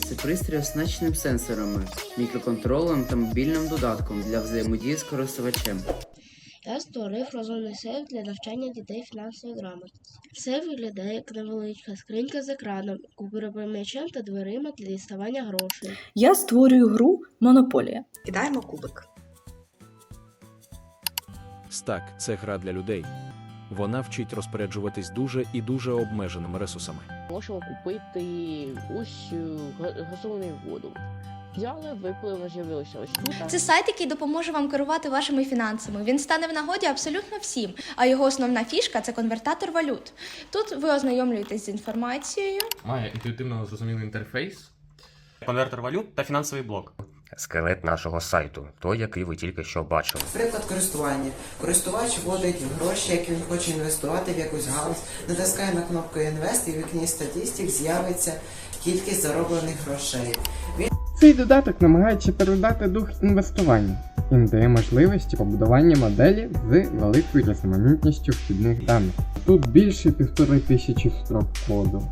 Це пристрій оснащеним сенсорами, мікроконтролем та мобільним додатком для взаємодії з користувачем. Я створив розумний сейф для навчання дітей фінансової грамотності. Сейф виглядає як невеличка скринька з екраном, м'ячем та дверима для діставання грошей. Я створюю гру Монополія. Кидаємо кубик. Стак це гра для людей. Вона вчить розпоряджуватись дуже і дуже обмеженими ресурсами. Можемо купити ось е, газовану воду. Взяли, випили, вона з'явилася ось тут. Це сайт, який допоможе вам керувати вашими фінансами. Він стане в нагоді абсолютно всім. А його основна фішка це конвертатор валют. Тут ви ознайомлюєтесь з інформацією, Має інтуїтивно зрозумілий інтерфейс, конвертер валют та фінансовий блок. Скелет нашого сайту, той, який ви тільки що бачили. Приклад користування. Користувач вводить гроші, які він хоче інвестувати в якусь галузь, натискає на кнопку Інвест і в вікні статистик з'явиться кількість зароблених грошей. Він... Цей додаток намагається передати дух інвестування і надає можливості побудування моделі з великою різноманітністю вхідних даних. Тут більше півтори тисячі строк коду.